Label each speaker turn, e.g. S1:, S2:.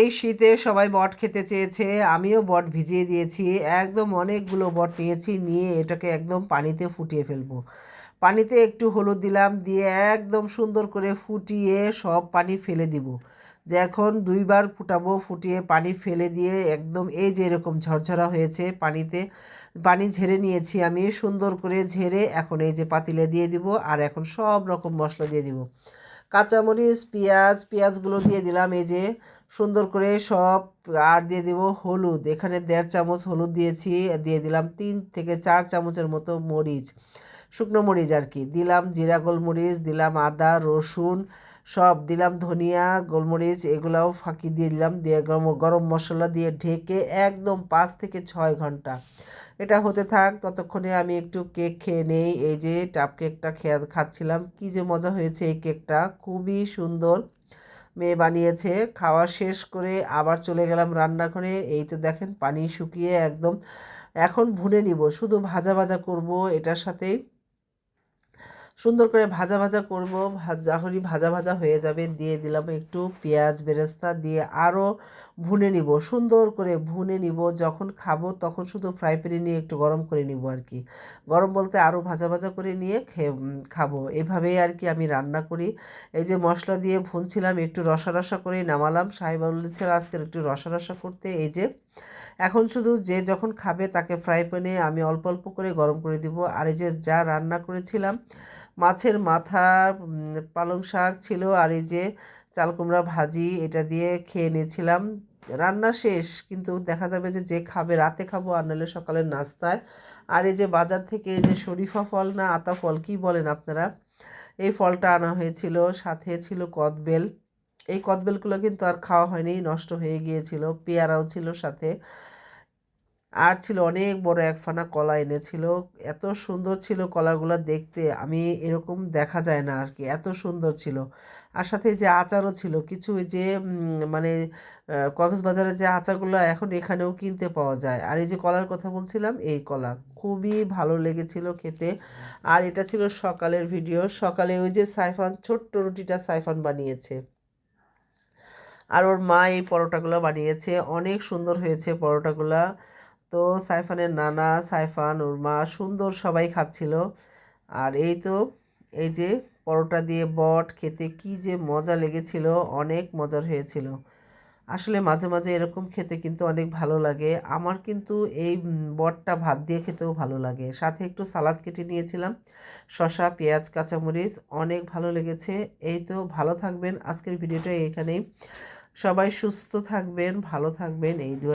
S1: এই শীতে সবাই বট খেতে চেয়েছে, আমিও বট ভিজিয়ে দিয়েছি, একদম অনেকগুলো বট নিয়েছি, নিয়ে এটাকে একদম পানিতে ফুটিয়ে ফেলব। পানিতে একটু হলুদ দিলাম, দিয়ে একদম সুন্দর করে ফুটিয়ে সব পানি ফেলে দিব। যে এখন দুইবার ফুটাবো, ফুটিয়ে পানি ফেলে দিয়ে একদম এই যে এরকম ঝরঝরা হয়েছে পানিতে, পানি ঝেড়ে নিয়েছি আমি, সুন্দর করে ঝেড়ে এখন এই যে পাতিলে দিয়ে দিব, আর এখন সব রকম মশলা দিয়ে দিব। কাঁচামরিচ, পেঁয়াজ, পেঁয়াজগুলো দিয়ে দিলাম, এই যে সুন্দর করে সব আর দিয়ে দেবো হলুদ। এখানে দেড় চামচ হলুদ দিয়েছি, দিয়ে দিলাম তিন থেকে চার চামচের মতো মরিচ। শুকনো মরিচ আর কি। দিলাম জিরা গোলমরিচ, দিলাম আদা, রসুন, সব দিলাম ধনিয়া, গোলমরিচ, এগুলাও ফাঁকি দিয়ে দিলাম, দিয়ে গরম গরম মশলা দিয়ে ঢেকে একদম পাঁচ থেকে ছয় ঘণ্টা। এটা হতে থাক, ততক্ষণে আমি একটু কেক খেয়ে নেই, এই যে টাপ কেকটা খেয়ে খাচ্ছিলাম, কী যে মজা হয়েছে এই কেকটা, খুবই সুন্দর। মেয়ে বানিয়েছে, খাওয়া শেষ করে আবার চলে গেলাম রান্নাঘরে, এই তো দেখেন পানি শুকিয়ে একদম এখন ভুনে নিব, শুধু ভাজা ভাজা করব এটার সাথেই। সুন্দর করে ভাজা ভাজা করব। যখনই ভাজা ভাজা হয়ে যাবে দিয়ে দিলাম একটু পেঁয়াজ বেরেস্তা দিয়ে আরও ভুনে নিব। সুন্দর করে ভুনে নিব। যখন খাব তখন শুধু ফ্রাই প্যানে নিয়ে একটু গরম করে নিব আর কি। গরম বলতে আরও ভাজা ভাজা করে নিয়ে খেয়ে খাব। এভাবেই আর কি আমি রান্না করি। এই যে মশলা দিয়ে ভুনছিলাম একটু রসা রসা করে নামালাম। সাহেবা বলেছিল আজকের একটু রসা রসা করতে। এই যে এখন শুধু যে যখন খাবে তাকে ফ্রাই প্যানে আমি অল্প অল্প করে গরম করে দিব। আর এই যে যা রান্না করেছিলাম, মাছের মাথা পালং শাক ছিল আর এই যে চাল কুমড়া ভাজি, এটা দিয়ে খেয়ে নিয়েছিলাম। রান্না শেষ, কিন্তু দেখা যাবে যে যে খাবে রাতে খাব আর নাহলে সকালের নাস্তায়। আর এই যে বাজার থেকে যে শরীফা ফল না আতা ফল, কি বলেন আপনারা? এই ফলটা আনা হয়েছিল, সাথে ছিল কদবেল। এই কদবেলগুলো কিন্তু আর খাওয়া হয়নি, নষ্ট হয়ে গিয়েছিল, পেয়ারাও ছিল সাথে। আর ছিল অনেক বড় এক ফানা কলা এনেছিল, এত সুন্দর ছিল কলাগুলো দেখতে, আমি এরকম দেখা যায় না আর কি, এত সুন্দর ছিল। আর সাথে যে আচারও ছিল, কিছু যে মানে কক্সবাজারের যে আচারগুলো এখন এখানেও কিনতে পাওয়া যায়। আর এই যে কলার কথা বলছিলাম, এই কলা খুবই ভালো লেগেছিল খেতে। আর এটা ছিল সকালের ভিডিও, সকালে ওই যে সাইফান, ছোট্ট রুটিটা সাইফান বানিয়েছে। আর ওর মা এই পরোটাগুলো বানিয়েছে। অনেক সুন্দর হয়েছে পরোটাগুলো। তো সাইফানের নানা, সাইফান, ওর মা সুন্দর সবাই খাচ্ছিল। আর এই তো, এই যে পরোটা দিয়ে বট খেতে কি যে মজা লেগেছিল, অনেক মজার হয়েছিল। আসলে মাঝে মাঝে এরকম খেতে কিন্তু অনেক ভালো লাগে। আমার কিন্তু এই বটটা ভাত দিয়ে খেতেও ভালো লাগে। সাথে একটু সালাদ কেটে নিয়েছিলাম শশা পেঁয়াজ, কাঁচামরিচ, অনেক ভালো লেগেছে। এই তো, ভালো থাকবেন। আজকের ভিডিওটা এখানেই। সবাই সুস্থ থাকবেন, ভালো থাকবেন। এই দু